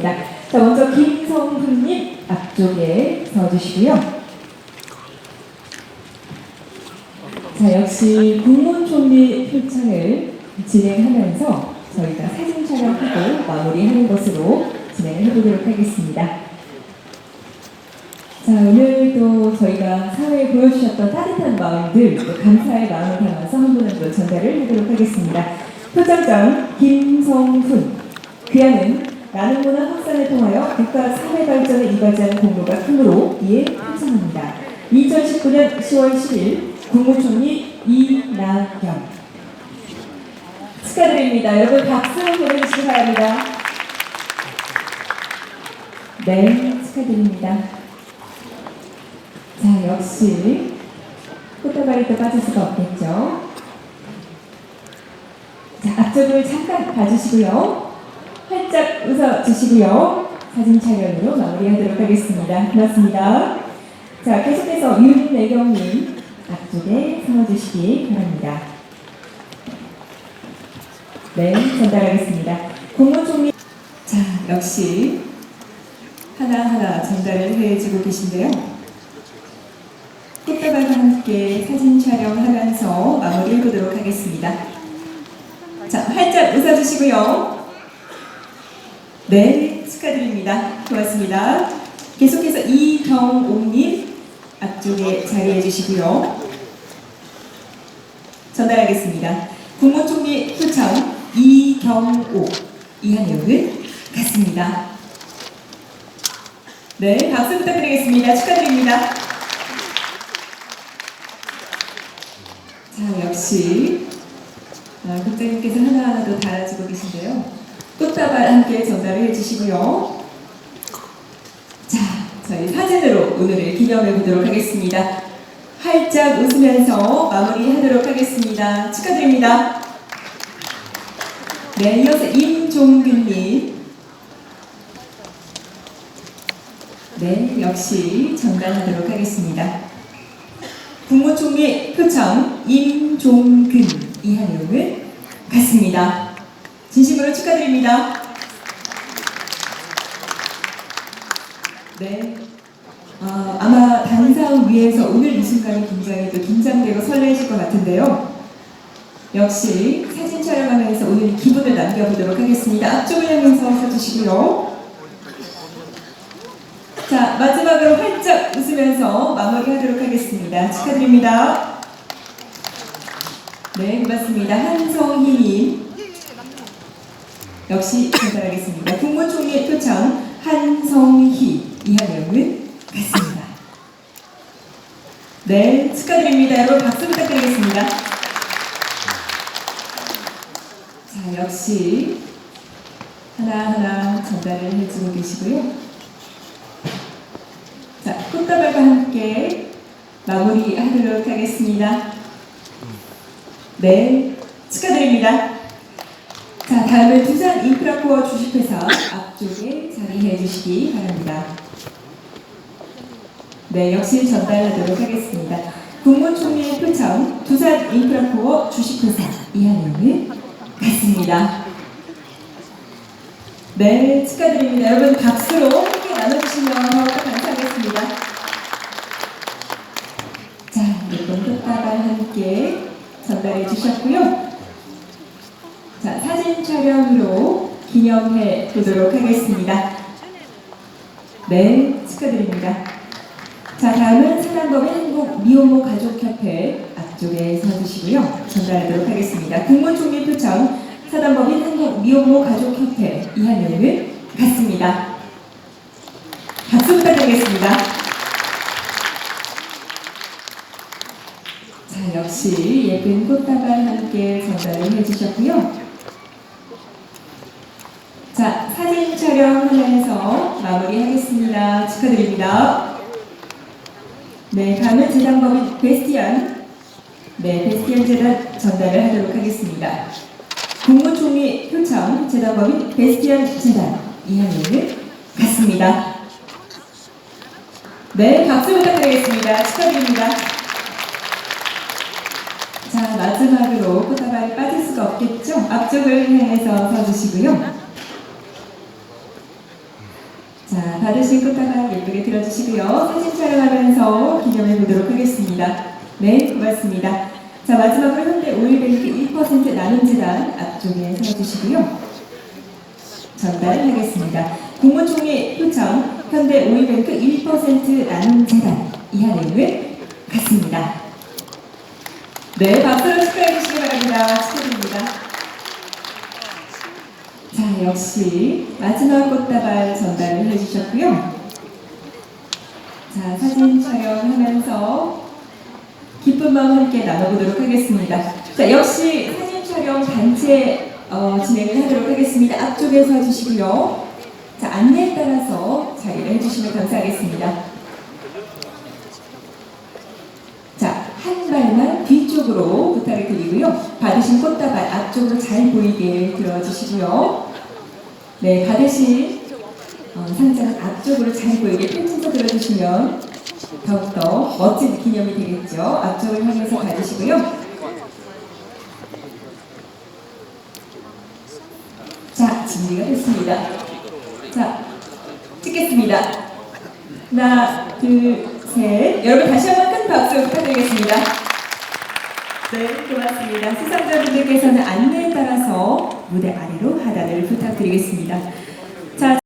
하겠습니다. 자, 먼저 김성훈님 앞쪽에 서주시고요. 자, 역시 국무총리 표창을 진행하면서 저희가 사진 촬영하고 마무리하는 것으로 진행을 해보도록 하겠습니다. 자, 오늘도 저희가 사회에 보여주셨던 따뜻한 마음들, 또 감사의 마음을 담아서 한 분 한 분 전달을 하도록 하겠습니다. 표창장 김성훈. 그야는 나는 문화 확산을 통하여 국가 사회 발전에 이바지하는 공로가 크므로 이에 표창합니다. 2019년 10월 10일 국무총리 이낙연. 축하드립니다. 여러분 박수 보내주시기 바랍니다. 네, 축하드립니다. 자, 역시 꽃다발이 또 빠질 수가 없겠죠. 자, 앞쪽을 잠깐 봐주시고요. 활짝 웃어주시고요. 사진 촬영으로 마무리하도록 하겠습니다. 고맙습니다. 자, 계속해서 윤내경님 앞쪽에 서주시기 바랍니다. 네, 전달하겠습니다. 국무총리 자, 역시 하나하나 전달을 해주고 계신데요. 꽃다발과 함께 사진 촬영하면서 마무리해 보도록 하겠습니다. 자, 활짝 웃어주시고요. 네, 축하드립니다. 고맙습니다. 계속해서 이경옥님 앞쪽에 자리해 주시고요. 전달하겠습니다. 국무총리 표창 이경옥 이한영은 같습니다. 네, 박수 부탁드리겠습니다. 축하드립니다. 자, 역시 아, 국장님께서 하나하나 더 달아주고 계신데요. 꽃다발 함께 전달을 해주시고요. 자, 저희 사진으로 오늘을 기념해 보도록 하겠습니다. 활짝 웃으면서 마무리하도록 하겠습니다. 축하드립니다. 네, 이어서 임종근님. 네, 역시 전달하도록 하겠습니다. 국무총리 표창 임종근 이한용을 갖습니다. 진심으로 축하드립니다. 네. 아, 아마 단상 위에서 오늘 이 순간이 굉장히 또 긴장되고 설레실 것 같은데요. 역시 사진 촬영하면서 오늘 기분을 남겨보도록 하겠습니다. 앞쪽을 향해서 서주시고요. 자, 마지막으로 활짝 웃으면서 마무리하도록 하겠습니다. 축하드립니다. 네, 고맙습니다. 한성희님. 역시 전달하겠습니다. 국무총리 표창 한성희 이하령은 같습니다. 네, 축하드립니다. 여러분 박수 부탁드리겠습니다. 자, 역시 하나하나 전달을 해주고 계시고요. 자, 꽃다발과 함께 마무리하도록 하겠습니다. 네, 축하드립니다. 자, 다음은 두산 인프라코어 주식회사 앞쪽에 자리해 주시기 바랍니다. 네, 역시 전달하도록 하겠습니다. 국무총리의 표창 두산 인프라코어 주식회사 이한영을 갖습니다. 네, 축하드립니다. 여러분 박수로 함께 나눠주시면 감사하겠습니다. 자, 이번 꽃다발 함께 전달해 주셨고요. 자, 사진 촬영으로 기념해 보도록 하겠습니다. 네, 축하드립니다. 자, 다음은 사단법인 한국 미혼모 가족협회 앞쪽에 서주시고요. 전달하도록 하겠습니다. 국무총리 표창 사단법인 한국 미혼모 가족협회 이한영을 갖습니다. 박수 부탁드리겠습니다. 자, 역시 예쁜 꽃다발 함께 전달을 해주셨고요. 자, 사진 촬영 하면서 마무리하겠습니다. 축하드립니다. 네, 다음은 재단법인 베스티안. 네, 베스티안 재단 전달을 하도록 하겠습니다. 국무총리 표창 재단법인 베스티안 재단 이한영을 갖습니다. 네, 박수 부탁드리겠습니다. 축하드립니다. 자, 마지막으로 꽃다발이 빠질 수가 없겠죠? 앞쪽을 향해서 서주시고요. 자, 받으신 꽃다발 예쁘게 들어주시고요. 사진 촬영하면서 기념해 보도록 하겠습니다. 네, 고맙습니다. 자, 마지막으로 현대 오일뱅크 1% 나눔재단 앞쪽에 서주시고요. 전달하겠습니다. 국무총리 표창 현대 오일뱅크 1% 나눔재단 이하 내용을 갖습니다. 네, 박수로 축하해 주시기 바랍니다. 축하드립니다. 자, 역시 마지막 꽃다발 전달을 해주셨고요. 자, 사진 촬영하면서 기쁜 마음 함께 나눠보도록 하겠습니다. 자, 역시 사진 촬영 단체 어, 진행을 하도록 하겠습니다. 앞쪽에서 해주시고요. 자, 안내에 따라서 자리를 해주시면 감사하겠습니다. 자, 한 발만 뒤쪽으로 부탁을 드리고요. 받으신 꽃다발 앞쪽으로 잘 보이게 들어주시고요. 네, 받으신 어, 상자는 앞쪽으로 잘 보이게 펼쳐서 들어주시면 더욱더 멋진 기념이 되겠죠. 앞쪽을 향해서 받으시고요. 자, 준비가 됐습니다. 자, 찍겠습니다. 하나, 둘, 셋. 여러분 다시 한번 큰 박수 부탁드리겠습니다. 네, 고맙습니다. 수상자분들께서는 안내에 따라서 무대 아래로 하단을 부탁드리겠습니다. 자,